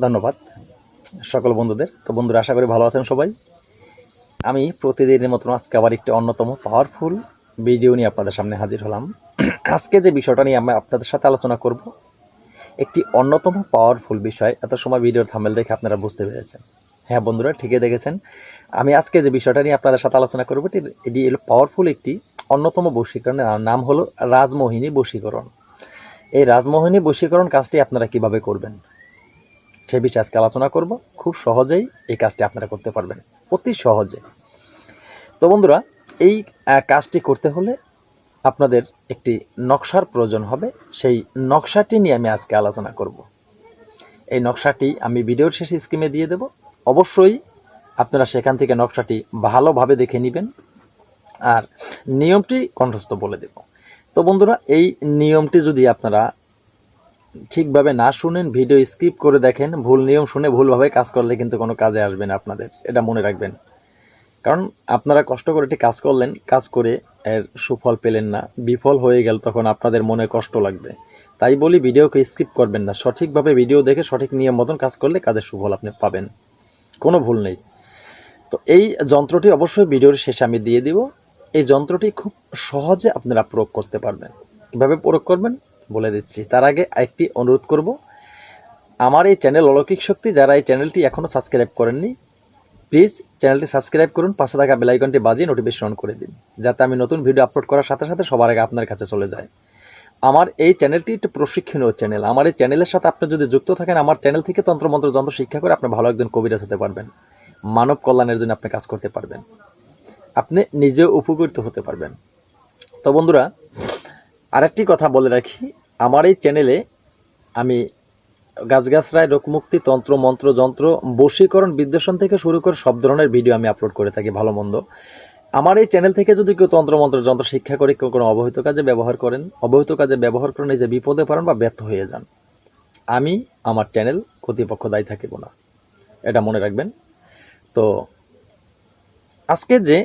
ধন্যবাদ সকল বন্ধুদের। তো বন্ধুরা, আশা করি ভালো আছেন সবাই। আমি প্রতিদিনের মতন আজকে আবার একটি অন্যতম পাওয়ারফুল ভিডিও নিয়ে আপনাদের সামনে হাজির হলাম। আজকে যে বিষয়টা নিয়ে আমি আপনাদের সাথে আলোচনা করব, একটি অন্যতম পাওয়ারফুল বিষয়। এত সময় ভিডিওর থামেল দেখে আপনারা বুঝতে পেরেছেন। হ্যাঁ বন্ধুরা, ঠিকই দেখেছেন। আমি আজকে যে বিষয়টা নিয়ে আপনাদের সাথে আলোচনা করব, এটি- হলো পাওয়ারফুল একটি অন্যতম বশীকরণের নাম হলো রাজমোহিনী বশীকরণ। এই রাজমোহিনী বশীকরণ কাজটি আপনারা কীভাবে করবেন? সে বিষয়ে আজকে আলোচনা করব। খুব সহজেই এই কাজটি আপনারা করতে পারবেন, অতি সহজে। তো বন্ধুরা, এই কাজটি করতে হলে আপনাদের একটি নকশার প্রয়োজন হবে। সেই নকশাটি নিয়ে আমি আজকে আলোচনা করব। এই নকশাটি আমি ভিডিওর শেষে স্কিমে দিয়ে দেব। অবশ্যই আপনারা সেখান থেকে নকশাটি ভালোভাবে দেখে নেবেন। আর নিয়মটি কণ্ঠস্থ বলে দেব। তো বন্ধুরা, এই নিয়মটি যদি আপনারা ঠিকভাবে না শুনেন, ভিডিও স্কিপ করে দেখেন, ভুল নিয়ম শুনে ভুলভাবে কাজ করলে কিন্তু কোনো কাজে আসবে না আপনাদের, এটা মনে রাখবেন। কারণ আপনারা কষ্ট করে একটি কাজ করলেন, কাজ করে এর সুফল পেলেন না, বিফল হয়ে গেল, তখন আপনাদের মনে কষ্ট লাগবে। তাই বলি, ভিডিওকে স্কিপ করবেন না, সঠিকভাবে ভিডিও দেখে সঠিক নিয়ম মতন কাজ করলে কাজের সুফল আপনি পাবেন, কোনো ভুল নেই। তো এই যন্ত্রটি অবশ্যই ভিডিওর শেষে আমি দিয়ে দিব, এই যন্ত্রটি খুব সহজে আপনারা প্রয়োগ করতে পারবেন। কীভাবে প্রয়োগ করবেন বলে দিচ্ছি। তার আগে একটি অনুরোধ করব। আমার এই চ্যানেল অলৌকিক শক্তি, যারা এই চ্যানেলটি এখনও সাবস্ক্রাইব করেননি প্লিজ চ্যানেলটি সাবস্ক্রাইব করুন, পাশে থাকা বেলাইকনটি বাজিয়ে নোটিফিকেশন অন করে দিন, যাতে আমি নতুন ভিডিও আপলোড করার সাথে সাথে সবার আগে আপনার কাছে চলে যায়। আমার এই চ্যানেলটি একটি প্রশিক্ষণীয় চ্যানেল। আমার এই চ্যানেলের সাথে আপনি যদি যুক্ত থাকেন, আমার চ্যানেল থেকে তন্ত্রমন্ত্র, যন্ত্র শিক্ষা করে আপনি ভালো একজন কবিরাজ হতে পারবেন। মানব কল্যাণের জন্য আপনি কাজ করতে পারবেন। আপনি নিজেও উপকৃত হতে পারবেন। তো বন্ধুরা আরেকটি কথা বলে রাখি। আমার এই চ্যানেলে আমি গাছগাছরায় রোগমুক্তি তন্ত্র, মন্ত্র, যন্ত্র, বশীকরণ, বিদ্বেষণ থেকে শুরু করে সব ধরনের ভিডিও আমি আপলোড করে থাকি ভালো, মন্দ। আমার এই চ্যানেল থেকে যদি কেউ তন্ত্র, মন্ত্র, যন্ত্র শিক্ষা করে কেউ কোনো অবহিত কাজে ব্যবহার করেন, অবহিত কাজে ব্যবহার করেন, এই যে বিপদে পারেন বা ব্যর্থ হয়ে যান, আমি আমার চ্যানেল কর্তৃপক্ষ দায়ী থাকিব না। এটা মনে রাখবেন। তো আজকে যে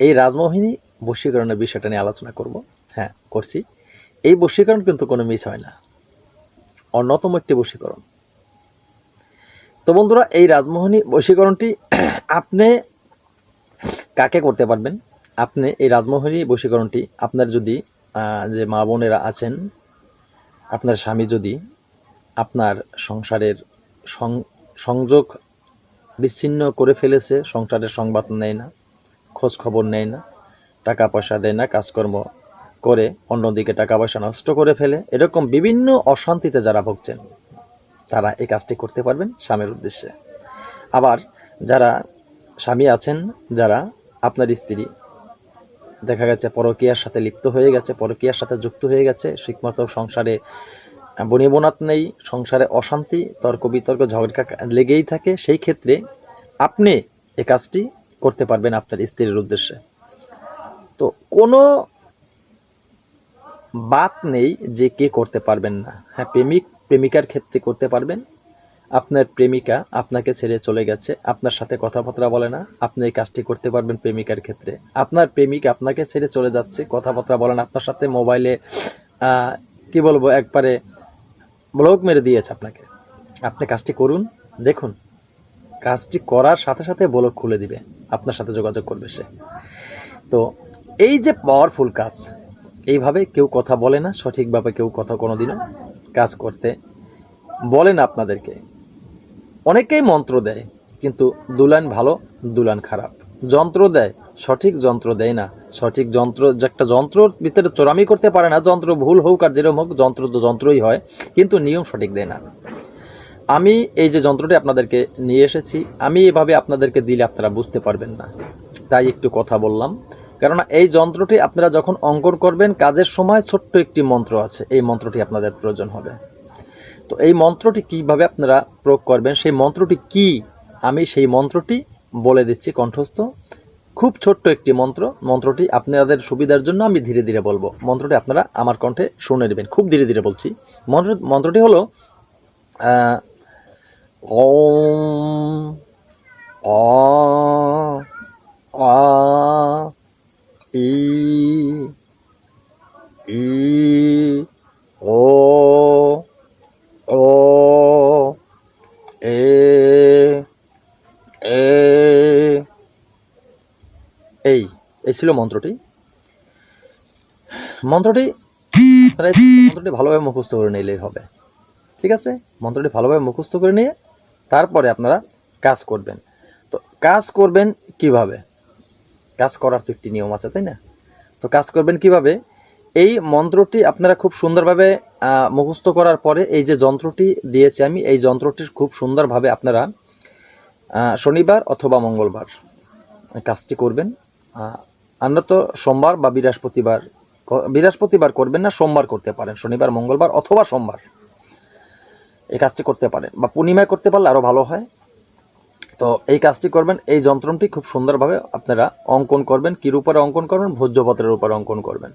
এই রাজমোহিনী বশীকরণের বিষয়টা নিয়ে আলোচনা করব হ্যাঁ করছি। এই বশীকরণ কিন্তু কোনো মিস হয় না। অন্যতম একটি বশীকরণ। তো বন্ধুরা, এই রাজমোহনী বশীকরণটি আপনি কাকে করতে পারবেন? আপনি এই রাজমোহনী বশীকরণটি আপনার যদি যে মা বোনেরা আছেন, আপনার স্বামী যদি আপনার সংসারের সংযোগ বিচ্ছিন্ন করে ফেলেছে, সংসারের সংবাদ নেয় না, খোঁজ খবর নেয় না, টাকা পয়সা দেয় না, কাজকর্ম করে অন্যদিকে টাকা পয়সা নষ্ট করে ফেলে, এরকম বিভিন্ন অশান্তিতে যারা ভুগছেন, তারা এই কাজটি করতে পারবেন স্বামীর উদ্দেশ্যে। আবার যারা স্বামী আছেন, যারা আপনার স্ত্রী, দেখা গেছে পরকীয়ার সাথে লিপ্ত হয়ে গেছে, পরকীয়ার সাথে যুক্ত হয়ে গেছে, ঠিকমতো সংসারে বনিবনাত নেই, সংসারে অশান্তি তর্ক বিতর্ক ঝগড়া লেগেই থাকে, সেই ক্ষেত্রে আপনি এই কাজটি করতে পারবেন আপনার স্ত্রীর উদ্দেশ্যে। তো কোনো বাত নেই যে কে করতে পারবেন না। হ্যাঁ প্রেমিক, প্রেমিকার ক্ষেত্রে করতে পারবেন। আপনার প্রেমিকা আপনাকে ছেড়ে চলে গেছে, আপনার সাথে কথাবার্তা বলে না, আপনি এই কাজটি করতে পারবেন প্রেমিকার ক্ষেত্রে। আপনার প্রেমিক আপনাকে ছেড়ে চলে যাচ্ছে, কথাবার্তা বলেন আপনার সাথে মোবাইলে কি বলব, একবারে ব্লক মেরে দিয়েছে আপনাকে। আপনি কাজটি করুন, দেখুন, কাজটি করার সাথে সাথে ব্লক খুলে দিবে, আপনার সাথে যোগাযোগ করবে সে। তো এই যে পাওয়ারফুল কাজ এইভাবে কেউ কথা বলে না, সঠিকভাবে কেউ কথা কোনোদিনও কাজ করতে বলে না আপনাদেরকে। অনেকেই মন্ত্র দেয়, কিন্তু দুলান ভালো, দুলান খারাপ। যন্ত্র দেয়, সঠিক যন্ত্র দেয় না। সঠিক যন্ত্র, যে একটা যন্ত্রর ভিতরে চোরামি করতে পারে না, যন্ত্র ভুল হোক আর যেরকম হোক, যন্ত্র তো যন্ত্রই হয়, কিন্তু নিয়ম সঠিক দেয় না। আমি এই যে যন্ত্রটি আপনাদেরকে নিয়ে এসেছি, আমি এভাবে আপনাদেরকে দিলে আপনারা বুঝতে পারবেন না। তাই একটু কথা বললাম। কেননা এই যন্ত্রটি আপনারা যখন অঙ্কন করবেন, কাজের সময় ছোট্ট একটি মন্ত্র আছে। এই মন্ত্রটি আপনাদের প্রয়োজন হবে। তো এই মন্ত্রটি কীভাবে আপনারা প্রয়োগ করবেন, সেই মন্ত্রটি কি? আমি সেই মন্ত্রটি বলে দিচ্ছি কণ্ঠস্থ। খুব ছোট্ট একটি মন্ত্র। মন্ত্রটি আপনাদের সুবিধার জন্য আমি ধীরে ধীরে বলব। মন্ত্রটি আপনারা আমার কণ্ঠে শুনে নেবেন। খুব ধীরে ধীরে বলছি। মন্ত্র, মন্ত্রটি হলো ওম, অ এই এই ছিল মন্ত্রটি। মন্ত্রটি মন্ত্রটি ভালোভাবে মুখস্থ করে নিলেই হবে। ঠিক আছে? মন্ত্রটি ভালোভাবে মুখস্থ করে নিয়ে তারপরে আপনারা কাজ করবেন। তো কাজ করবেন কীভাবে? কাজ করার তো একটি নিয়ম আছে, তাই না? তো কাজ করবেন কীভাবে? এই মন্ত্রটি আপনারা খুব সুন্দরভাবে মুখস্থ করার পরে এই যে যন্ত্রটি দিয়েছি আমি, এই যন্ত্রটির খুব সুন্দরভাবে আপনারা শনিবার অথবা মঙ্গলবার কাজটি করবেন। আমরা তো সোমবার বা বৃহস্পতিবার বৃহস্পতিবার করবেন না, সোমবার করতে পারেন। শনিবার, মঙ্গলবার অথবা সোমবার এই কাজটি করতে পারেন বা পূর্ণিমায় করতে পারলে আরও ভালো হয়। তো এই কাজটি করবেন, এই যন্ত্রটি খুব সুন্দরভাবে আপনারা অঙ্কন করবেন, কির উপরে অঙ্কন করবেন, ভোজ্যপত্রের উপরে অঙ্কন করবেন।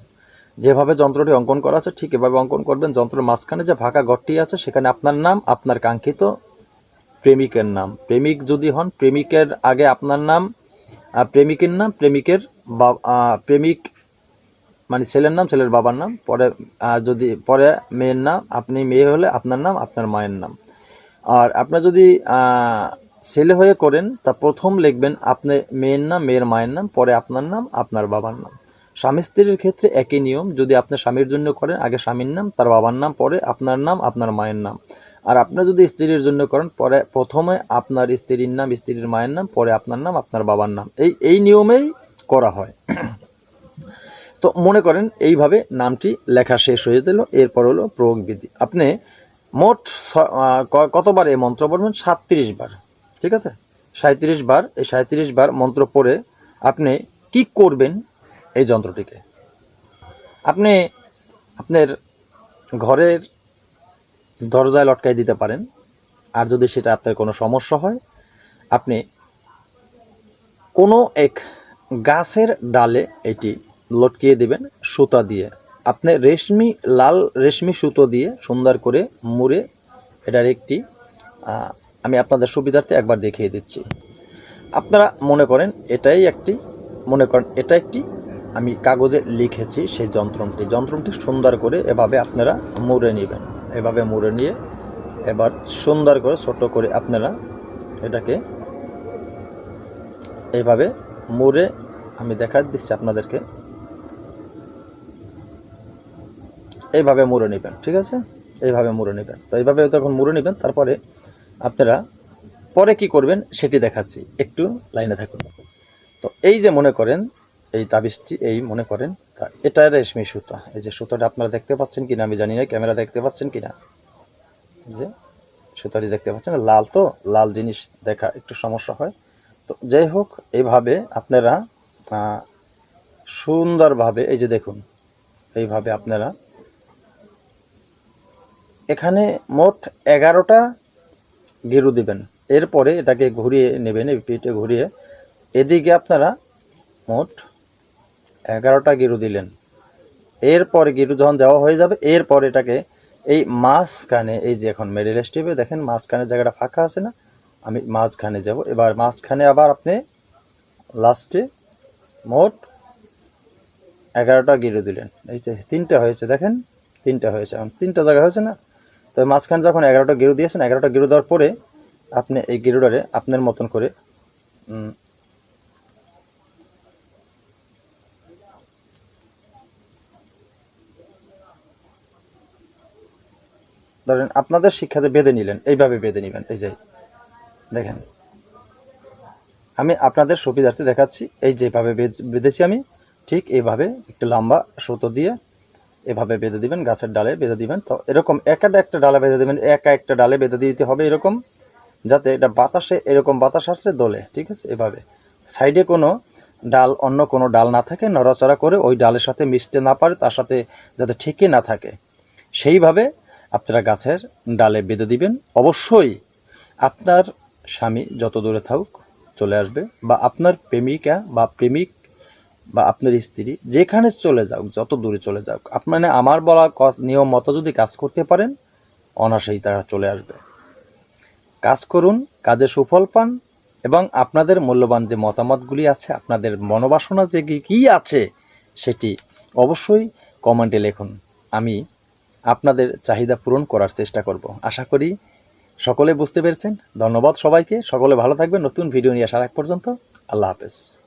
যেভাবে যন্ত্রটি অঙ্কন করা আছে, ঠিক এভাবে অঙ্কন করবেন। যন্ত্রের মাঝখানে যে ফাঁকা ঘরটি আছে, সেখানে আপনার নাম, আপনার কাঙ্ক্ষিত প্রেমিকের নাম। প্রেমিক যদি হন, প্রেমিকের আগে আপনার নাম প্রেমিকের নাম, প্রেমিকের প্রেমিক মানে ছেলের নাম, ছেলের বাবার নাম, পরে যদি, পরে মেয়ের নাম, আপনি মেয়ে হলে আপনার নাম, আপনার মায়ের নাম। আর আপনার যদি ছেলে হয়ে করেন, তা প্রথম লিখবেন আপনি মেয়ের নাম, মেয়ের মায়ের নাম, পরে আপনার নাম, আপনার বাবার নাম। স্বামী স্ত্রীর ক্ষেত্রে একই নিয়ম, যদি আপনি স্বামীর জন্য করেন, আগে স্বামীর নাম, তার বাবার নাম, পরে আপনার নাম, আপনার মায়ের নাম। আর আপনি যদি স্ত্রীর জন্য করেন, পরে প্রথমে আপনার স্ত্রীর নাম, স্ত্রীর মায়ের নাম, পরে আপনার নাম, আপনার বাবার নাম। এই এই নিয়মেই করা হয়। তো মনে করেন এইভাবে নামটি লেখা শেষ হয়ে গেল, এরপর হলো প্রয়োগ বিধি আপনি মোট কতবার এই মন্ত্র পড়বেন? সাতত্রিশ বার। ঠিক আছে? সাঁত্রিশ বার, এই সাঁত্রিশ বার মন্ত্র পড়ে আপনি কি করবেন এই যন্ত্রটিকে? আপনি আপনার ঘরের দরজায় লটকাই দিতে পারেন। আর যদি সেটা আপনার কোনো সমস্যা হয়, আপনি কোনো এক গাছের ডালে এটি লটকিয়ে দিবেন, সুতা দিয়ে। আপনি রেশমি, লাল রেশমি সুতো দিয়ে সুন্দর করে মুড়ে এটার একটি আমি আপনাদের সুবিধার্থে একবার দেখিয়ে দিচ্ছি। আপনারা মনে করেন এটাই একটি, মনে করেন এটা একটি, আমি কাগজে লিখেছি সেই যন্ত্রটি। যন্ত্রটি সুন্দর করে এভাবে আপনারা মুড়ে নেবেন। এভাবে মুড়ে নিয়ে এবার সুন্দর করে ছোট করে আপনারা এটাকে এইভাবে মুড়ে আমি দেখা দিচ্ছি আপনাদেরকে। এইভাবে মুড়ে নেবেন, ঠিক আছে? এইভাবে মুড়ে নেবেন। তো এইভাবে তখন মুড়ে নেবেন, তারপরে আপনারা পরে কি করবেন সেটি দেখাচ্ছি। একটু লাইনে থাকুন। তো এই যে মনে করেন এই তাবিজটি, এই মনে করেন এটা রেশমি সুতা। এই যে সুতাটা আপনারা দেখতে পাচ্ছেন কিনা আমি জানি না, ক্যামেরা দেখতে পাচ্ছেন কিনা? যে সুতাটি দেখতে পাচ্ছেন, লাল তো, লাল জিনিস দেখা একটু সমস্যা হয়। তো যাই হোক, এইভাবে আপনারা সুন্দরভাবে, এই যে দেখুন, এইভাবে আপনারা এখানে মোট এগারোটা গেরু দিবেন। এরপরে এটাকে ঘুরিয়ে নেবেন, এই পিঠে ঘুরিয়ে। এদিকে আপনারা মোট এগারোটা গিরু দিলেন। এরপরে গিরু যখন দেওয়া হয়ে যাবে, এরপর এটাকে এই মাঝখানে, এই যে এখন মেডেল স্টেপে দেখেন, মাঝখানে জায়গাটা ফাঁকা আছে না? আমি মাঝখানে যাব। এবার মাঝখানে আবার আপনি লাস্টে মোট এগারোটা গিরু দিলেন। এই যে তিনটা হয়েছে, দেখেন, তিনটা হয়েছে। এখন তিনটা জায়গা হয়েছে না? তো মাঝখানে যখন এগারোটা গিরু দিয়েছেন, এগারোটা গিরু দেওয়ার পরে আপনি এই গিরুটারে আপনার মতন করে ধরেন আপনাদের শিক্ষাতে বেঁধে নিলেন, এইভাবে বেঁধে নেবেন, এই যে, দেখেন। আমি আপনাদের সুবিধার্থে দেখাচ্ছি, এই যেভাবে বেঁধ- বেঁধেছি আমি, ঠিক এইভাবে একটু লম্বা সুতো দিয়ে এভাবে বেঁধে দিবেন, গাছের ডালে বেঁধে দিবেন। তো এরকম একটা একটা ডালে বেঁধে দিবেন, একা একটা ডালে বেঁধে দিতে হবে এরকম, যাতে এটা বাতাসে, এরকম বাতাস আসলে দোলে, ঠিক আছে, এভাবে। সাইডে কোনো ডাল, অন্য কোনো ডাল না থাকে, নড়াচড়া করে ওই ডালের সাথে মিশতে না পারে, তার সাথে যাতে ঠিকই না থাকে। সেইভাবে আপনারা গাছের ডালে বেঁধে দিবেন। অবশ্যই আপনার স্বামী যত দূরে থাকুক চলে আসবে বা আপনার প্রেমিকা বা প্রেমিক বা আপনার স্ত্রী যেখানে চলে যাক, যত দূরে চলে আপনার মানে আমার বলা নিয়ম মতো যদি কাজ করতে পারেন অনাসেই তারা চলে আসবে। কাজ করুন, কাজে সুফল পান এবং আপনাদের মূল্যবান যে মতামতগুলি আছে, আপনাদের মনোবাসনা যে কি আছে, সেটি অবশ্যই কমেন্টে লিখুন। আমি আপনাদের চাহিদা পূরণ করার চেষ্টা করব। আশা করি সকলে বুঝতে পেরেছেন। ধন্যবাদ সবাইকে। সকলে ভালো থাকবেন। নতুন ভিডিও নিয়ে আসার এক পর্যন্ত আল্লাহ হাফেজ।